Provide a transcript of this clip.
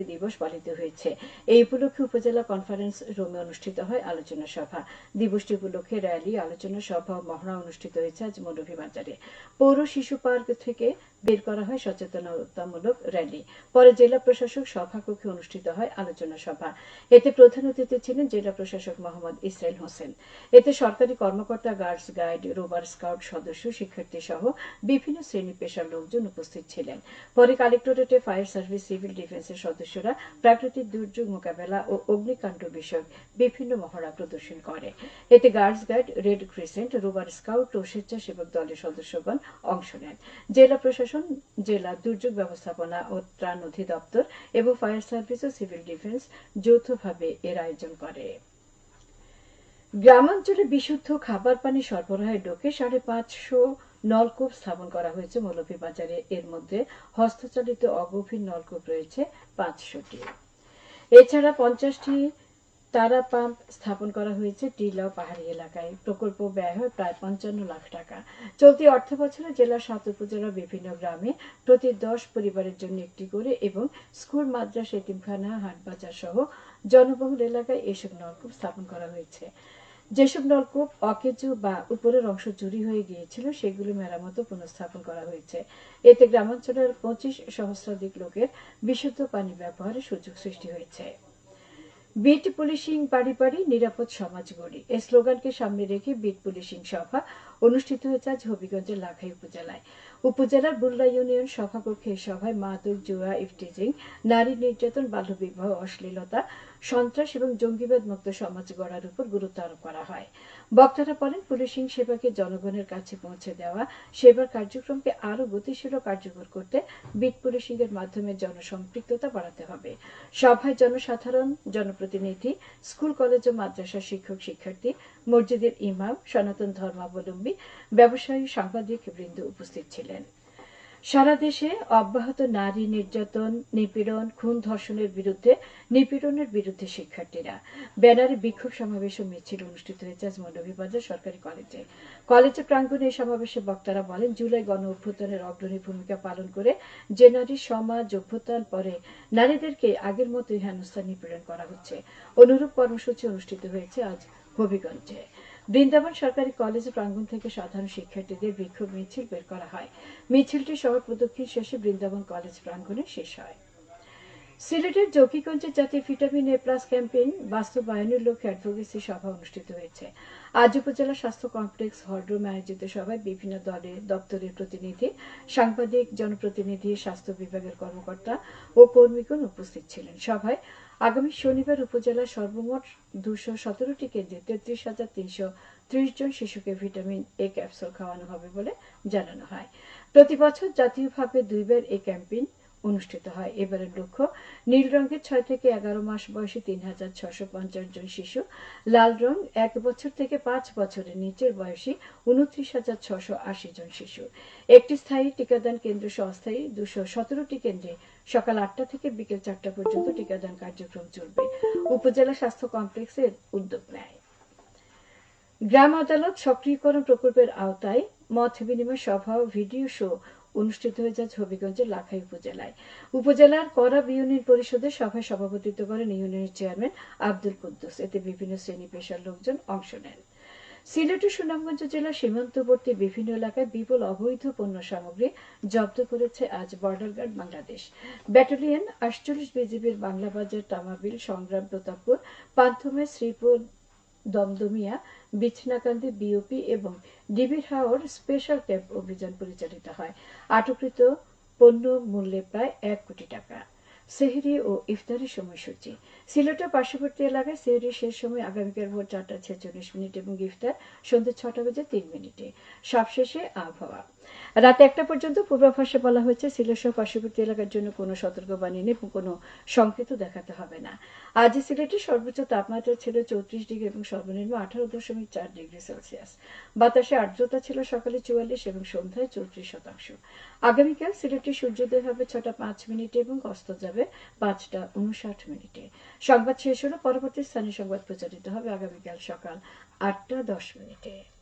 দিবস পালিত হয়েছে। এই উপলক্ষে উপজেলা কনফারেন্স রুমে অনুষ্ঠিত হয় আলোচনা সভা। দিবসটি উপলক্ষে র্যালি আলোচনা সভা ও মহড়া অনুষ্ঠিত হয়েছে আজ মৌলভীবাজারে পৌর শিশু পার্ক থেকে বের করা হয় সচেতনতামূলক র্যালি পরে জেলা প্রশাসক সভাকক্ষে অনুষ্ঠিত হয় আলোচনা সভা। এতে প্রধান অতিথি ছিলেন জেলা প্রশাসক মোহাম্মদ ইসরাইল হোসেন। এতে সরকারি কর্মকর্তা গার্ডস গাইড রোবার স্কাউট সদস্য, শিক্ষার্থী সহ বিভিন্ন শ্রেণি পেশার লোকজন উপস্থিত ছিলেন। পরে কালেক্টরেটে ফায়ার সার্ভিস সিভিল ডিফেন্সের সদস্যরা প্রাকৃতিক দুর্যোগ মোকাবেলা ও অগ্নিকাণ্ড বিষয়ক বিভিন্ন মহড়া প্রদর্শন করে। এতে গার্ডস গাইড, রেড ক্রিসেন্ট রোবার স্কাউট ও স্বেচ্ছাসেবক দলের সদস্যগণ অংশ নেন। জেলা প্রশাসন, জেলা দুর্যোগ ব্যবস্থাপনা ও ত্রাণ অধিদপ্তর এবং ফায়ার সার্ভিস ও সিভিল ডিফেন্স যৌথভাবে এর আয়োজন করে। গ্রামাঞ্চলে বিশুদ্ধ খাবার পানি সরবরাহের ডোকে সাড়ে পাঁচশো নলকূপ স্থাপন করা হয়েছে মৌলভীবাজারে এর মধ্যে হস্তচালিত অগভীর নলকূপ রয়েছে পাঁচশোটি। এছাড়া পঞ্চাশটি তারা পাম্প স্থাপন করা হয়েছে টিলাও পাহাড়ি এলাকায়। প্রকল্প ব্যয় হয় প্রায় পঞ্চান্ন লাখ টাকা। চলতি অর্থ বছরে জেলার সাত উপজেলার বিভিন্ন গ্রামে প্রতি দশ পরিবারের জন্য একটি করে এবং স্কুল, মাদ্রাসা, এতিমখানা, হাটবাজার সহ জনবহুল এলাকায় এসব নলকূপ স্থাপন করা হয়েছে। যেসব নলকূপ অকেজো বা উপরের অংশ চুরি হয়ে গিয়েছিল, সেগুলো মেরামত পুনঃস্থাপন করা হয়েছে। এতে গ্রামাঞ্চলের পঁচিশ সহস্রাধিক লোকের বিশুদ্ধ পানি ব্যবহারের সুযোগ সৃষ্টি হয়েছে। বিট পুলিশিং বাড়ি বাড়ি নিরাপদ সমাজ গড়ি। এই স্লোগানকে সামনে রেখে বিট পুলিশিং সভা অনুষ্ঠিত হয়েছে আজ হবিগঞ্জের লাখাই উপজেলায়। উপজেলার বুল্লা ইউনিয়ন সভাকক্ষে এই সভায় মাদক, জুয়া, ইফটিজিং, নারী নির্যাতন, বাল্যবিবাহ, অশ্লীলতা, সন্ত্রাস এবং জঙ্গিবাদ মুক্ত সমাজ গড়ার উপর গুরুত্ব আরোপ করা হয়। বক্তারা বলেন, পুলিশিং সেবাকে জনগণের কাছে পৌঁছে দেওয়া, সেবার কার্যক্রমকে আরও গতিশীল কার্যকর করতে বিট পুলিশিং এর মাধ্যমে জনসম্পৃক্ততা বাড়াতে হবে। সভায় জনসাধারণ, জনপ্রতিনিধি, স্কুল, কলেজ ও মাদ্রাসা শিক্ষক, শিক্ষার্থী, মসজিদের ইমাম, সনাতন ধর্মাবলম্বী ব্যবসায়ী সাংবাদিক বৃন্দ উপস্থিত ছিলেন। সারা দেশে অব্যাহত নারী নির্যাতন, নিপীড়ন, খুন ধর্ষণের বিরুদ্ধে, নিপীড়নের বিরুদ্ধে শিক্ষার্থীরা ব্যানারে বিক্ষোভ সমাবেশ ও মিছিল অনুষ্ঠিত হয়েছে আজ মৌলভীবাজার সরকারি কলেজে। কলেজে প্রাঙ্গণে এই সমাবেশে বক্তারা বলেন, জুলাই গণ অভ্যুত্থানের অগ্রণী ভূমিকা পালন করে যে নারী সমাজ অভ্যুত্থান পরে নারীদেরকে আগের মতোই হেনস্থা নিপীড়ন করা হচ্ছে। অনুরূপ কর্মসূচি অনুষ্ঠিত হয়েছে আজ হবিগঞ্জে। বৃন্দাবন সরকারি কলেজ প্রাঙ্গণ থেকে সাধারণ শিক্ষার্থীদের বিক্ষোভ মিছিল বের করা হয়। মিছিলটি শহর প্রদক্ষিণ শেষে বৃন্দাবন কলেজ প্রাঙ্গণে শেষ হয়। সিলেটের জকিগঞ্জে জাতীয় ভিটামিন এ প্লাস ক্যাম্পেইন বাস্তবায়নের লক্ষ্যে অ্যাডভোকেসি সভা অনুষ্ঠিত হয়েছে। আজ উপজেলা স্বাস্থ্য কমপ্লেক্স হলরুমে আয়োজিত সভায় বিভিন্ন দলের দপ্তরের প্রতিনিধি, সাংবাদিক, জনপ্রতিনিধি, স্বাস্থ্য বিভাগের কর্মকর্তা ও কর্মীগণ উপস্থিত ছিলেন। সভায় আগামী শনিবার উপজেলার সর্বমোট দুশো সতেরোটি কেন্দ্রে তেত্রিশ হাজার তিনশো ত্রিশ জন শিশুকে ভিটামিন এ ক্যাপসুল খাওয়ানো হবে বলে জানানো হয়। প্রতি বছর জাতীয়ভাবে দুইবার এই ক্যাম্পেইন অনুষ্ঠিত হয়। এবারের লক্ষ্য, নীল রঙের ছয় থেকে এগারো মাস বয়সী তিন হাজার ছশো পঞ্চাশ জন শিশু, লাল রং এক বছর থেকে পাঁচ বছরের নিচের বয়সী উনত্রিশ হাজার ছশো আশি জন শিশু। একটি স্থায়ী টিকাদান কেন্দ্র সহ অস্থায়ী দুশো সতেরোটি কেন্দ্রে সকাল আটটা থেকে বিকেল চারটা পর্যন্ত টিকাদান কার্যক্রম চলবে। উপজেলা স্বাস্থ্য কমপ্লেক্সের উদ্যোগ নেয়। গ্রাম আদালত সক্রিয়করণ প্রকল্পের আওতায় মত বিনিময় সভা ভিডিও শো অনুষ্ঠিত হয়েছে আজ হবিগঞ্জের লাখাই উপজেলায়। উপজেলার করাব ইউনিয়ন পরিষদের সভায় সভাপতিত্ব করেন ইউনিয়নের চেয়ারম্যান আব্দুল কুদ্দুস। এতে বিভিন্ন শ্রেণি পেশার লোকজন অংশ নেন। সিলেট ও সুনামগঞ্জ জেলার সীমান্তবর্তী বিভিন্ন এলাকায় বিপুল অবৈধ পণ্য সামগ্রী জব্দ করেছে আজ বর্ডার গার্ড বাংলাদেশ। ব্যাটালিয়ন আটচল্লিশ বিজিবির বাংলা বাজার তামাবিল সংগ্রাম প্রতাপপুর, পান্থমে শ্রীপুর দমদমিয়া, বিছনাকান্দি, বিওপি এবং ডিবির হাওর স্পেশাল ক্যাম্প অভিযান পরিচালিত হয়। আটককৃত পণ্য মূল্যে প্রায় এক কোটি টাকা। সেহরি ও ইফতারের সময়সূচি। সিলেটের পার্শ্ববর্তী এলাকায় সেহরি শেষ সময় আগামীকাল ভোর চারটা ছেচল্লিশ মিনিট এবং ইফতার সন্ধ্যে ছটা বেজে তিন মিনিটে। সবশেষে আবহাওয়া। রাত একটা পর্যন্ত পূর্বাভাসে বলা হয়েছে সিলেট সহ পার্শ্ববর্তী এলাকার জন্য কোনো সতর্কবাণী নেই এবং কোনো সংকেত দেখাতে হবে না। আজ সিলেটের সর্বোচ্চ তাপমাত্রা ছিল চৌত্রিশ ডিগ্রি এবং সর্বনিম্ন আঠারো দশমিক চার ডিগ্রি সেলসিয়াস। বাতাসে আর্দ্রতা ছিল সকালে চুয়াল্লিশ এবং সন্ধ্যায় চৌত্রিশ শতাংশ। আগামীকাল সিলেটে সূর্যোদয় হবে ছটা পাঁচ মিনিটে এবং অস্ত যাবে পাঁচটা উনষাট মিনিটে। সংবাদ শেষ হলো, পরবর্তী স্থানীয় সংবাদ প্রচারিত হবে আগামীকাল সকাল আটটা দশ মিনিটে।